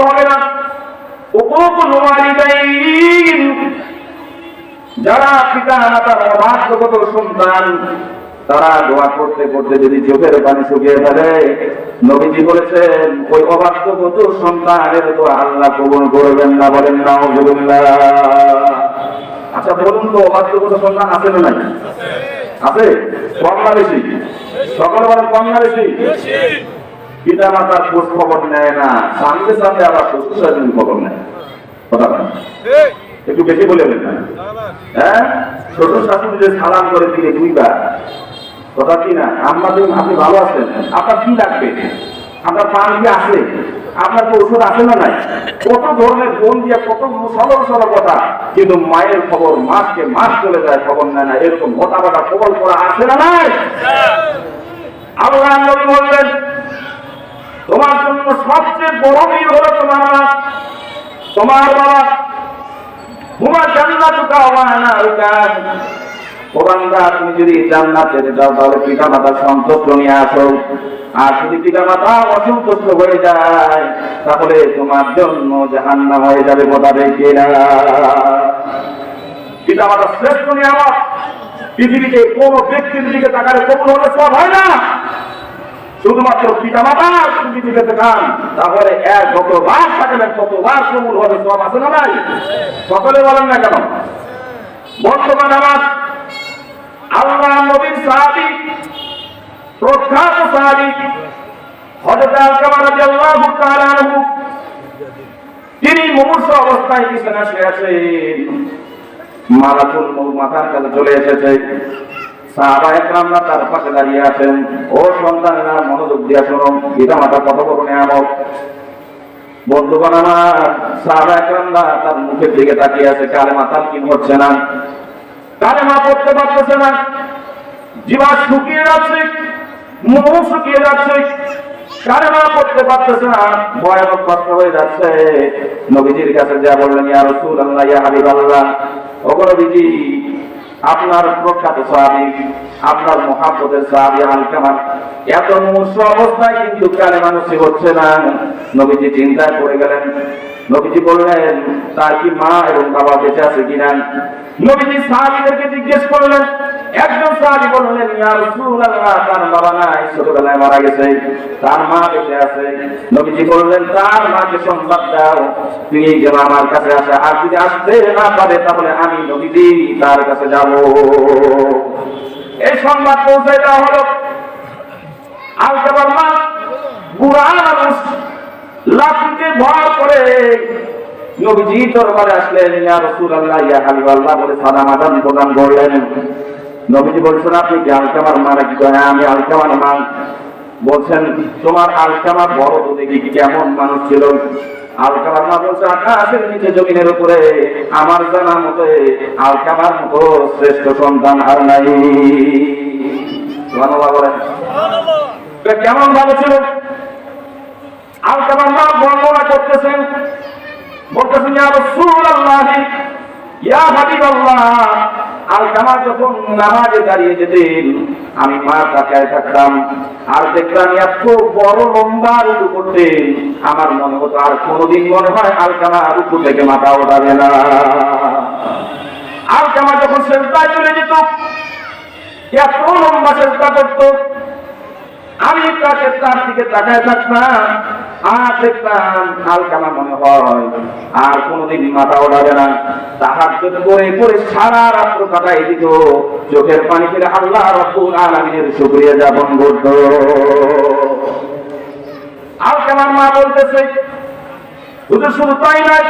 কবুল হবে না। যারা পিতা সন্তান, তারা দোয়া করতে করতে যদি চোখের পানি শুকিয়ে ফেলে, নবীজি বলেছেন, ওই অবাধ্যগত সন্তানের তো আল্লাহ কবুল করবেন না বলেন না আচ্ছা বলুন তো অবাধ্যগত সন্তান আছে না নাই? আছে? কম না বেশি? সকল বলেন কম না বেশি? পিতা মাতার খোঁজ খবর নেয় না সামনে সামনে আবার শ্বশুর শাশুড়ির খবর নেয়। কথা একটু বেশি বলে না। হ্যাঁ? শ্বশুর শাশুড়ি সালাম করে দিলে দুইবার। কথা কি না? আমাদের আপনি ভালো আছেন? আপনার কি লাগবে? আপনার পান কি আছে? আপনার তো ওষুধ আছে না নাই? কত ধরনের বোন দিয়ে কত সরল সরল কথা। কিন্তু মায়ের খবর মাসকে মাস চলে যায় খবর নেয় না। এরকম মোটা মোটা খবর করা আছে না নাই? আল্লাহ বললেন তোমার সবচেয়ে বড় বীর হলো তোমার মা তোমার বাবা হুমা জান্নাতুকা ওয়া নারুকা। ওবান্দা তুমি যদি জান্নাত যেতে চাও তাহলে পিতা মাতার সন্তুষ্ট নিয়ে আসো। আর যদি পিতা মাতা অসন্তুষ্ট হয়ে যায়, তাহলে তোমার জন্য জাহান্নাম হয়ে যাবে কথা দেখে পিতা মাতা শ্রেষ্ঠ নিয়ামত। পৃথিবীতে কোন ব্যক্তির দিকে তাকালে কবুল হলে সব হয় না। শুধুমাত্র পিতা মাতা যদি দিকে তাকান তাহলে এক যতবার থাকবেন, ততবার কবুল হবে সব আছে না ভাই সকলে বলেন না কেন? বর্তমান আমার আল্লাহ নবীর সাহাবি, প্রখ্যাত সাহাবি, হযরত আলকামা রাদিয়াল্লাহু তাআলা আনহু, তিনি মুমূর্ষ অবস্থায় বিছানা শুয়ে আছেন। মাথার কাছে চলে এসেছে। সাহাবা মা পড়তে পারতেছে না। জীবা হয়ে যাচ্ছে। নবীজির কাছে যা বললেন, ইয়া রাসূলুল্লাহ, ইয়া হাবিবাল্লাহ। আপনার প্রখ্যাত সাহাবি, আপনার মহাব্বতের সাহাবী আলকামা এত মুমূর্ষ অবস্থায় কিন্তু কালে মানুষই হচ্ছে না। নবীজি চিন্তায় পড়ে গেলেন। নবীজি বললেন, তার কি মা এবং বাবা বেঁচে আছে কিনা? নবীজি সাহাবিদেরকে জিজ্ঞেস করলেন একজন সাহাবী বললেন, ইয়া রাসূলুল্লাহ, তার বাবা নাই ছোটবেলায় মারা গেছে, তার মা বেঁচে আছে। নবীজি বললেন, তার মাকে দাও তিনি আমার কাছে আসে, আর যদি আসতে না পারে, তাহলে আমি নবীজি তার কাছে যাব। এই সংবাদ পৌঁছে দেওয়া হলো। আলকাবার মা মানুষ লাঠিতে ভর করে নবীজি দরবারে আসলেন, ইয়া রাসূলুল্লাহ, ইয়া হাবিবাল্লাহ, বলে সালাম আদান প্রদান করলেন। নবীজি বলছেন আপনি কি আলকামার মা নাকি কয়, হ্যাঁ আমি আলকামার মা বলছেন তোমার আলকামা বড় তো দেখি কেমন মানুষ ছিল? আলকামার মা বলছে আকাশের নিচে জমিনের উপরে আমার জানা মতে আলকামার মতো শ্রেষ্ঠ সন্তান আর নাই। কেমন ছিল? আলকামার মা বর্ণনা করতেছেন বলতেছেন ইয়া রাসূলুল্লাহ ইয়া হাবিবাল্লাহ আলকামা যখন নামাজে দাঁড়িয়ে যেতেন, আমি মা তাকায় থাকতাম। আর দেখলাম এত বড় লম্বা রুকু করতেন। আমার মনে হতো আর কোনোদিন মনে হয় আলকামা রুকু থেকে মাথা ওঠাবে না। আলকামা যখন সেজদায় চলে যেত, এত লম্বা চেষ্টা করতো। আমি তাকে তার দিকে তাকায় থাকতাম। আর দেখতাম হালকামা মনে হয়, আর কোনোদিন মাথা ওঠাবে না। তাহার করে করে সারা রাত্র কাটাই দিত। চোখের পানি ফিরে আল্লাহ রব্বুল আলামিনের শুকরিয়া যাপন করত। মা বলতেছে শুধু শুধু তাই নয়,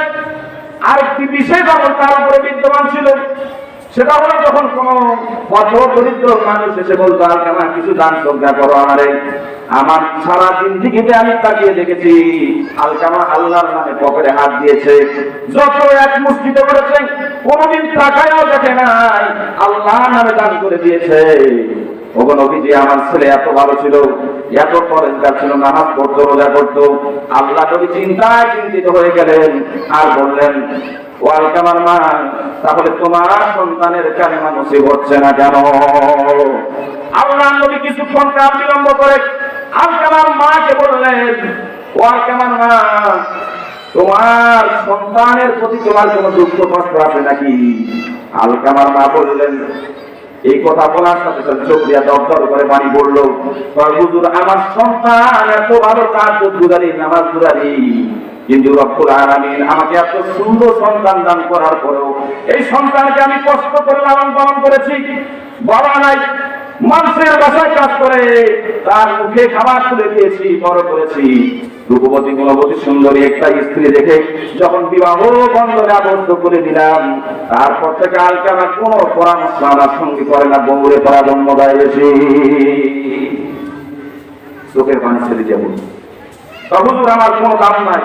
আরেকটি বিশেষ আমল তার উপরে বিদ্যমান ছিল। সেটা হলো যখন কোন দরিদ্র মানুষ এসে বলতো আলকামা কিছু দান শ্রদ্ধা করো আমারে। আমার সারা জিন্দিগিতে আমি তাকিয়ে দেখেছি, আলকামা আল্লাহর নামে পকেটে হাত দিয়েছে। যত এক করেছে টাকায়ও দেখে নাই আল্লাহ নামে দান করে দিয়েছে। ওগো আমার ছেলে এত ভালো ছিল, এত পরেজগার ছিল, নামাজ পড়তো, রোজা করতো আল্লাহ নবী চিন্তায় চিন্তিত হয়ে গেলেন আর বললেন তাহলে তোমার সন্তানের কালেমা নসিব হচ্ছে না কেন? আল্লাহ নবী কিছুক্ষণ বিলম্ব করে আলকামার মাকে বললেন ও আলকামার মা, তোমার সন্তানের প্রতি তোমার কোনো দুঃখ কষ্ট আছে নাকি? আলকামার মা বললেন, এই কথা বলার সাথে সাথে চোখ দিয়া দরদর করে বাড়ি বলল আমার সন্তান এত ভালো কাজ গুজারি নামাজ গুজারি কিন্তু রব্বুল আলামিন আমাকে এত সুন্দর সন্তান দান করার পরেও এই সন্তানকে আমি কষ্ট করে লালন পালন করেছি। বাবা নাই, মানুষের বাসায় কাজ করে, তার মুখে খাবার তুলে দিয়েছি, বড় করেছি। রূপবতী গুণবতী সুন্দরী একটা স্ত্রী দেখে যখন বিবাহ বন্ধনে আবদ্ধ করে দিলাম, তারপর থেকে আলকানা কোনো পরামর্শ আমার সঙ্গে করে না বৌরে পড়া জন্ম দেয় বেশি চোখের পানি ছেড়ে যাব হুজুর, আমার কোনো দাম নাই।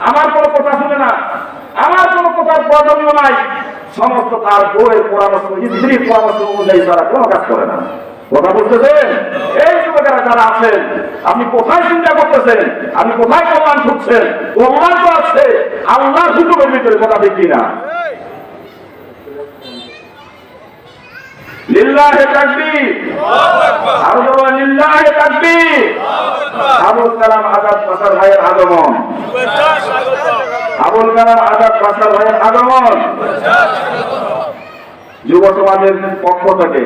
আমার কোনো কথা শুনে না। আমার কোনো কথার প্রয়োজনীয় নাই। সমস্ত তার বউয়ের পরামর্শ স্ত্রীর পরামর্শ অনুযায়ী তারা কোনো কাজ করে না। কথা বলতেছেন? এই যুবকেরা যারা আছেন, আপনি কোথায় চিন্তা করতেছেন? আপনি কোথায় কল্যাণ ঢুকছেন কল্যাণ তো আছে। আল্লাহর হুকুমের ভিতরে কথা দেখি না আবুল কালাম আজাদ ভাইয়ের আবুল কালাম আজাদ ভাইয়ের যুব সমাজের পক্ষ থেকে,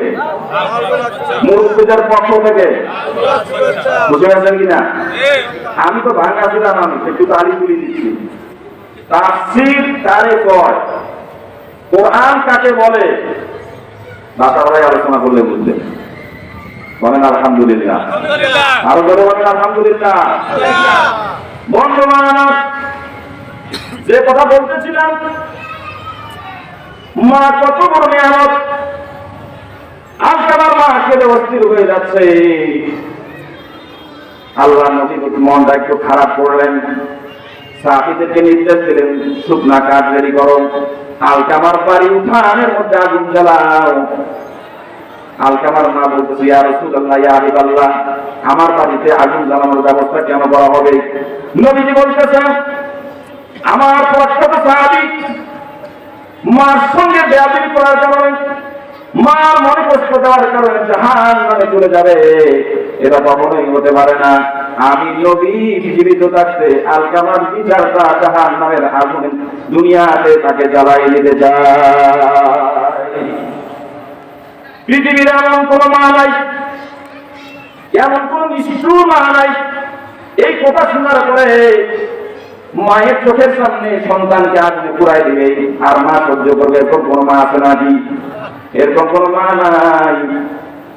মুরব্বীদের পক্ষ থেকে। বুঝে গেছেন কিনা? আমি তো ভাঙা ছিলাম আমি, একটু তালি তুলে দিচ্ছি। তাফসীর কারে কয়। কোরআন কাকে বলে? বাসাবাই আলোচনা করলে বুঝলেন বলেন আলহামদুলিল্লাহ। আরও জোরে বলেন আলহামদুলিল্লাহ। বন্ধুবান যে কথা বলতেছিলাম মা কত বড় নিয়ামত। আজকে আমার মা কেঁদে অস্থির হয়ে যাচ্ছে। আল্লাহ নবী মনটা একটু খারাপ করলেন। সাহাবিদেরকে নির্দেশ দিলেন শুকনা কাঠ রেডি করো। আলকামার বাড়ি উঠানের মধ্যে আগুন জ্বালাও। আলকামার মা বলতেছে, ইয়া রাসূলুল্লাহ, ইয়া হাবিবাল্লাহ, আমার বাড়িতে আগুন জ্বালানোর ব্যবস্থা কেন করা হবে? নবীজি বলতেছেন, আমার প্রখ্যাত সাহাবী মার সঙ্গে বেয়াদবি করার কারণে মার মনে কষ্ট দেওয়ার কারণে জাহান নামে চলে যাবে। এটা কখনোই হতে পারে না। আমি নবী, জীবিত থাকতে আলকামার বিচারটা জাহান নামের আগুনে দুনিয়াতে তাকে জ্বালাই নিতে যায় পৃথিবীর এমন কোন মা নাই, এমন কোন নিষ্ঠুর মা নাই। এই কথা শোনার পরে মায়ের চোখের সামনে সন্তানকে আগুনে পুরাই দিবে। আর মা সহ্য করবে, এরকম কোন মা আছে নাকি? এরকম কোন মা নাই।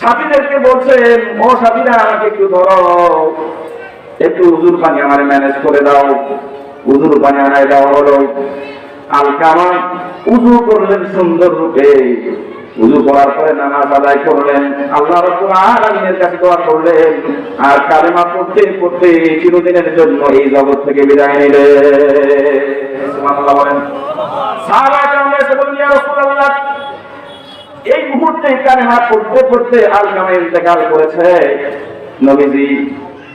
সাথীদেরকে বলছেন ও সাথীরা আমাকে একটু ধরো। একটু উজুর পানি আমার ম্যানেজ করে দাও। উজুর পানি আনায় দেওয়া হলো। আলকামা উজু করলেন সুন্দর রূপে। উজু করার পরে নামাজ আদায় করলেন। আল্লাহ রব্বুল আলামিনের কাছে দোয়া করলেন। আর কালেমা পড়তে পড়তে চিরদিনের জন্য এই জগৎ থেকে বিদায় নিলেন। সুবহানাল্লাহ করতে কানেহা করতে করতে আলগামে ইন্তেকাল করেছে। নবীজি,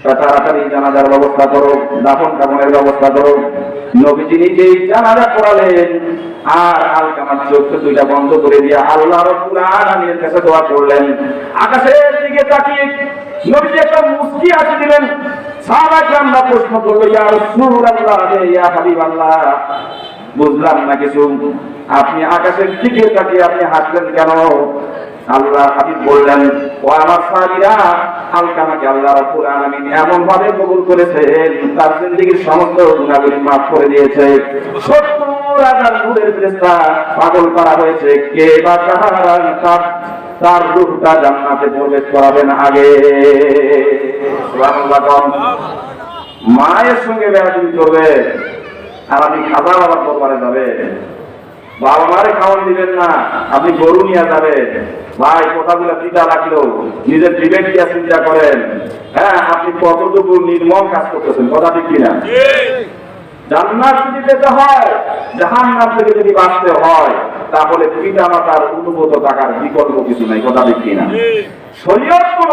তাড়াতাড়ি জানাজার ব্যবস্থা করো, দাফন কামনের ব্যবস্থা করো। নবীজি নিজেই জানাজা করালেন আর আলকামার চোখ দুইটা বন্ধ করে দিয়ে আল্লাহ রব্বুল কাছে দোয়া করলেন। আকাশের দিকে তাকিয়ে নবীজি একটা মুস্কি হাসি দিলেন। সারা গ্রামরা প্রশ্ন করল ইয়ার ইয়া রাসূলুল্লাহ ইয়া হাবিবাল্লাহ, বুঝলাম না কিছু। আপনি আকাশের দিকে তাকিয়ে আপনি হাসলেন কেন? আল্লাহ হাবিব বললেন ও আমার আল্লাহ রাব্বুল আলামিন এমন ভাবে কবুল করেছেন, তার জিন্দেগীর সমস্ত গুনাহগুলি করে দিয়েছে। সত্তর হাজার ফেরেশতা পাগল করা হয়েছে, কে বা তার তার রূহটা জান্নাতে প্রবেশ করাবেন আগে? মায়ের সঙ্গে বেড়াচুরি করবে, আর আপনি খাবার আবার দরবারে যাবে। বাবা মারে খাওয়ান দিবেন না, আপনি গরু নিয়ে যাবেন। ভাই, কথাগুলো চিন্তা রাখল। নিজের বিবেক দিয়ে চিন্তা করেন। হ্যাঁ আপনি কতটুকু নির্মম কাজ করতেছেন, কথা ঠিক কিনা? জান্নাত যদি হয় থেকে যদি বাঁচতে হয়, তাহলে পিতা মাতার থাকার বিকল্প কিছু নাই, কথা শরীয়ত কোন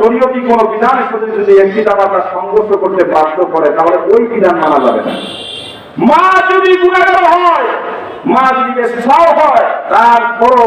শরীয়তি কোন বিধানের সাথে যদি এক পিতা মাতার সংঘর্ষ করতে বাধ্য করে, তাহলে ওই বিধান মানা যাবে না। মা যদি হয়, মা যদি হয়, তারপরও